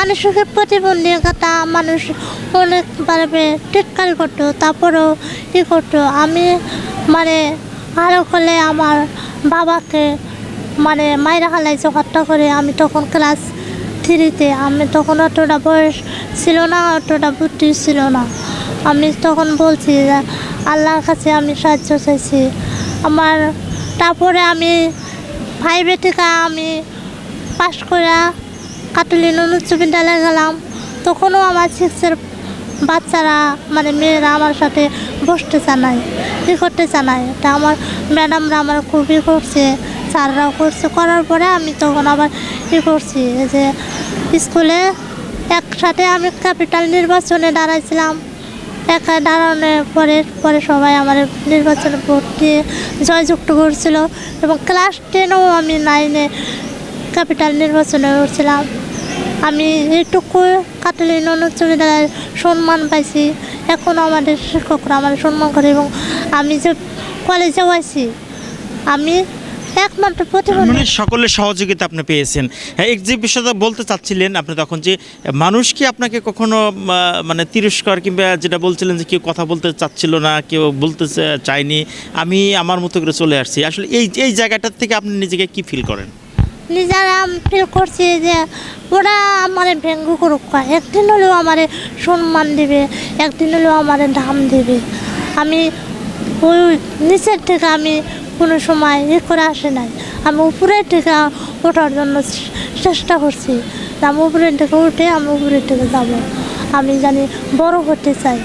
মানসিক প্রতিবন্ধকতা মানুষ অনেকভাবে টিটকারি করতো, তারপরেও ই করতো? আমি মানে আরও হলে আমার বাবাকে মানে মায়েরা হালাইছে হত্যা করে। আমি তখন ক্লাস থ্রিতে, আমি তখন অতটা বয়স ছিল না, অতটা বুদ্ধি ছিল না। আমি তখন বলছি আল্লাহর কাছে আমি সাহায্য চাইছি। আমার তারপরে আমি ফাইভে থেকে আমি পাশ করে কাটুলিন উচ্চ বিদ্যালয়ে গেলাম। তখনও আমার সিক্সের বাচ্চারা মানে মেয়েরা আমার সাথে বসতে চানায় ই করতে চানায় তা আমার ম্যাডামরা আমার খুবই করছে, স্যাররাও করছে। করার পরে আমি তখন আবার ই করছি যে, স্কুলে একসাথে আমি ক্যাপিটাল নির্বাচনে দাঁড়াইছিলাম। একা দাঁড়ানোর পরে পরে সবাই আমার নির্বাচনে ভোট দিয়ে জয়যুক্ত করছিল এবং ক্লাস টেনেও আমি নাইনে ক্যাপিটাল নির্বাচনে উঠছিলাম। আমি এইটুকু কাটলিন উচ্চ বিদ্যালয়ের সম্মান পাইছি। এখন আমাদের শিক্ষকরা আমার সম্মান করে এবং আমি যে কলেজে আছি আমি একমাত্র প্রতিবন্ধী মানে সকলের সহযোগিতা আপনি পেয়েছেন। হ্যাঁ এক্সিবিশনটা বলতে চাচ্ছিলেন আপনি তখন যে মানুষ কি আপনাকে কখনো মানে তিরস্কার কিংবা যেটা বলছিলেন যে কেউ কথা বলতে চাচ্ছিল না, কেউ বলতে চায়নি, আমি আমার মতো করে চলে আসছি। আসলে এই এই জায়গাটার থেকে আপনি নিজেকে কি ফিল করেন? নিজেরা ফিল করছি যে ওরা আমার ব্যঙ্গ করুক একদিন হলেও আমার সম্মান দেবে, একদিন হলেও আমার দাম দেবে। আমি ওই নিচের থেকে আমি কোনো সময় ই করে আসে নাই। আমি উপরের থেকে ওঠার জন্য চেষ্টা করছি। আমি উপরের থেকে উঠে আমি উপরের থেকে যাব। আমি জানি বড় হতে চাই।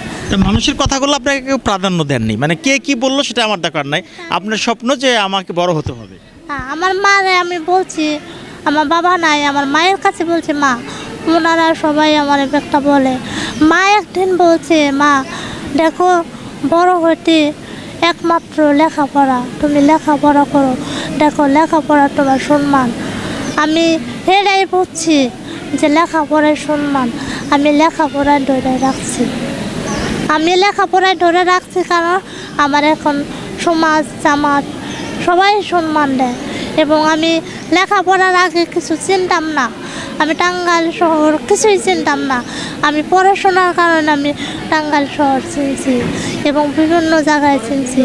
মানুষের কথাগুলো আপনাকে কেউ প্রাধান্য দেননি। মানে কে কি বলল সেটা আমার দরকার নাই। আপনার স্বপ্ন যে আমাকে বড় হতে হবে। আমার মারে আমি বলছি, আমার বাবা নাই, আমার মায়ের কাছে বলছে, মা, ওনারা সবাই আমার একটা বলে। মা একদিন বলছে, মা, দেখো, বড় হতে একমাত্র লেখাপড়া, তুমি লেখাপড়া করো। দেখো, লেখাপড়া তোমার সম্মান। আমি এটাই বুঝছি যে লেখাপড়ায় সম্মান। আমি লেখাপড়ায় ধরে রাখছি। আমি লেখাপড়ায় ধরে রাখছি কারণ আমার এখন সমাজ, জামাত সবাই সম্মান দেয় এবং আমি লেখাপড়ার আগে কিছু চিনতাম না। আমি টাঙ্গাইল শহর কিছুই চিনতাম না। আমি পড়াশোনার কারণে আমি টাঙ্গাইল শহর চিনছি এবং বিভিন্ন জায়গায় চিনছি।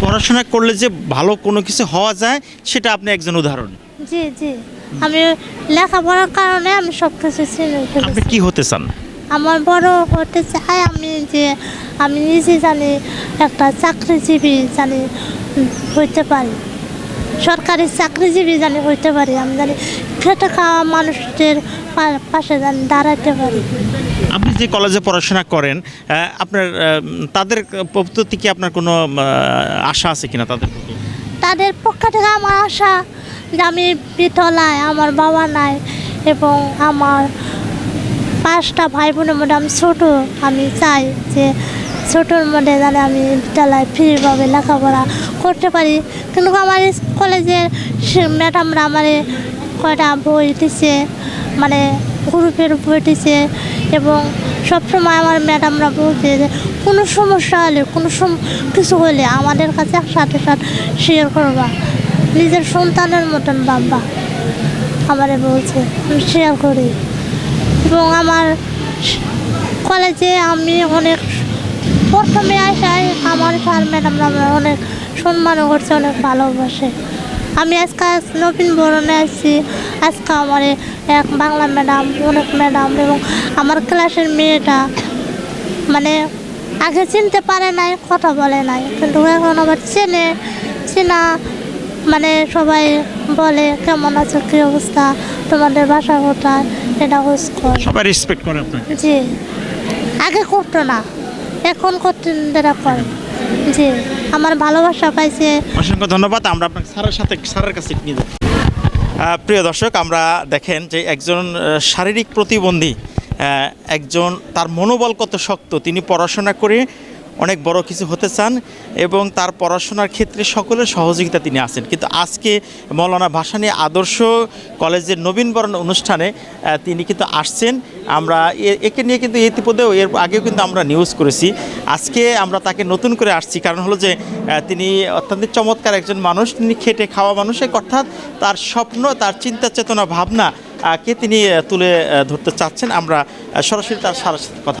পড়াশোনা করলে যে ভালো কোনো কিছু হওয়া যায় সেটা আপনি একজন উদাহরণ। জি জি। আমি লেখাপড়ার কারণে আমি সব কিছু চিনে আপনি কি হতে চান? আমার বড় হতে চাই আমি যে আমি নিজে জানি একটা চাকরিজীবী জানি হইতে পারি। সরকারি চাকরিজীবী জানি হইতে পারি আমি জানি খেটে খাওয়া মানুষদের পাশে জানি দাঁড়াতে পারি। আপনি যে কলেজে পড়াশোনা করেন আপনার তাদের প্রতি কি আপনার কোনো আশা আছে কিনা তাদের প্রতি? তাদের পক্ষ থেকে আমার আশা যে আমি বিতলায় আমার বাবা নাই এবং আমার পাঁচটা ভাই বোনের মধ্যে আমি ছোটো আমি চাই যে ছোটোর মধ্যে জানে আমি বিদ্যালয় ফ্রিভাবে লেখাপড়া করতে পারি। কিন্তু আমার কলেজের ম্যাডামরা আমার কয়টা বই দিছে মানে গ্রুপের বই দিছে এবং সবসময় আমার ম্যাডামরা বলছে যে, কোনো সমস্যা হলে, কোনো কিছু হলে আমাদের কাছে সাথে সাথে শেয়ার করবা। নিজের সন্তানের মতন বাবা আমারে বলছে শেয়ার করি। এবং আমার কলেজে আমি অনেক প্রথমে আসাই আমার স্যার ম্যাডামরা আমার অনেক সম্মানও করছে অনেক ভালোবাসে। আমি আজকে আজ নবীন বরণে আসছি। আজকে আমার এক বাংলা ম্যাডাম অনেক ম্যাডাম এবং আমার ক্লাসের মেয়েটা মানে আগে চিনতে পারে নাই কথা বলে নাই। কিন্তু এখন আবার চেনে চেনা মানে সবাই বলে কেমন আছো? কী অবস্থা? তোমাদের বাসা কোথায়? এটা কর। সবাই রেসপেক্ট করে জি। আগে করতো না। এখন করতে দেরা করে জি, আমার ভালোবাসা পাইছে। অসংখ্য ধন্যবাদ, আমরা আপনাকে স্যারের সাথে, স্যারের কাছে নিয়ে যাই। প্রিয় দর্শক, আমরা দেখেন যে একজন শারীরিক প্রতিবন্ধী একজন, তার মনোবল কত শক্ত, তিনি পড়াশোনা করে অনেক বড় কিছু হতে চান এবং তার পড়াশোনার ক্ষেত্রে সকলের সহযোগিতা তিনি আছেন। কিন্তু আজকে মৌলানা ভাসানী আদর্শ কলেজের নবীনবরণ অনুষ্ঠানে তিনি কিন্তু আসছেন। আমরা একে নিয়ে কিন্তু ইতিপূর্বেও, এর আগেও কিন্তু আমরা নিউজ করেছি। আজকে আমরা তাকে নতুন করে আসছি। কারণ হলো যে তিনি অত্যন্ত চমৎকার একজন মানুষ। তিনি খেটে খাওয়া মানুষ অর্থাৎ তার স্বপ্ন, তার চিন্তা, চেতনা, ভাবনা কে তিনি তুলে ধরতে চাচ্ছেন, আমরা সরাসরি তার সাথে কথা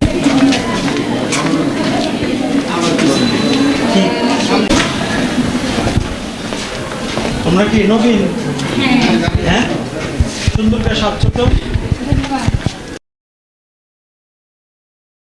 তোমরা কি নবীন? হ্যাঁ। সুন্দরটা স্বাচ্ছন্দ্য